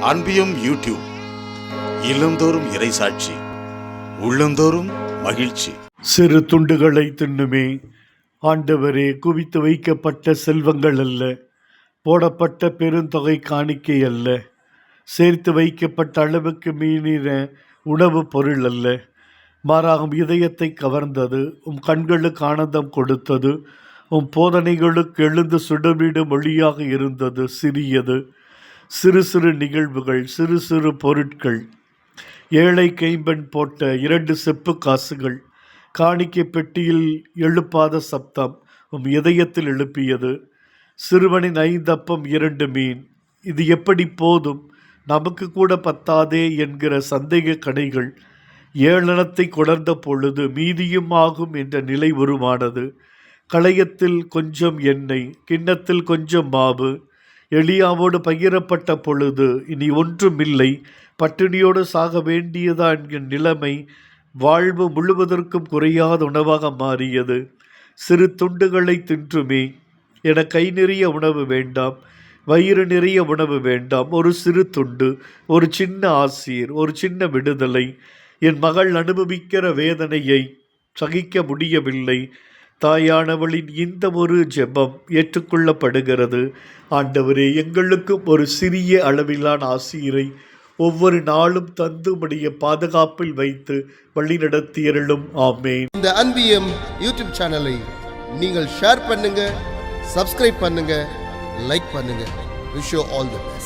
அன்பியும் YouTube இல்லந்தோறும் இறைசாட்சி உள்ளந்தோறும் மகிழ்ச்சி. சிறு துண்டுகளை தின்னுமே. ஆண்டவரே குவித்து வைக்கப்பட்ட செல்வங்கள் அல்ல. போடப்பட்ட பெருந்தொகை காணிக்கை அல்ல. சேர்த்து வைக்கப்பட்ட அளவுக்கு மீறின உணவு பொருள் அல்ல. மாறாகும் இதயத்தை கவர்ந்தது உம் கண்களுக்கு ஆனந்தம் கொடுத்தது உம் போதனைகளுக்கு எழுந்து சுடமிடு மொழியாக இருந்தது சிறியது. சிறு சிறு நிகழ்வுகள் சிறு சிறு பொருட்கள். ஏழை கைம்பெண் போட்ட இரண்டு செப்பு காசுகள் காணிக்கை பெட்டியில் எழுப்பாத சப்தம் உம் இதயத்தில் எழுப்பியது. சிறுவனின் ஐந்தப்பம் இரண்டு மீன். இது எப்படி போதும்? நமக்கு கூட பத்தாதே என்கிற சந்தேக கடைகள் ஏளனத்தை கொணர்ந்த பொழுது மீதியும் ஆகும் என்ற நிலை உருவானது. களையத்தில் கொஞ்சம் எண்ணெய் கிண்ணத்தில் கொஞ்சம் மாவு எளியாவோடு பகிரப்பட்ட பொழுது இனி ஒன்றுமில்லை பட்டினியோடு சாக வேண்டியதா என்கிற நிலைமை வாழ்வு முழுவதற்கும் குறையாத உணவாக மாறியது. சிறு துண்டுகளை தின்றுமே என கை நிறைய உணவு வேண்டாம் வயிறு நிறைய உணவு வேண்டாம் ஒரு சிறு துண்டு ஒரு சின்ன ஆசீர் ஒரு சின்ன விடுதலை என் மகள் அனுபவிக்கிற வேதனையை சகிக்க முடியவில்லை தாயானவளின் இந்த ஒரு ஜெபம் ஏற்றுக்கொள்ளப்படுகிறது. ஆண்டவரே எங்களுக்கும் ஒரு சிறிய அளவிலான ஆசிரியரை ஒவ்வொரு நாளும் தந்து பாதுகாப்பில் வைத்து வழிநடத்தியருளும். ஆமேன். இந்த அன்பியம் யூடியூப் சேனலை நீங்கள் ஷேர் பண்ணுங்க சப்ஸ்கிரைப் பண்ணுங்க லைக் பண்ணுங்க. Wish all the best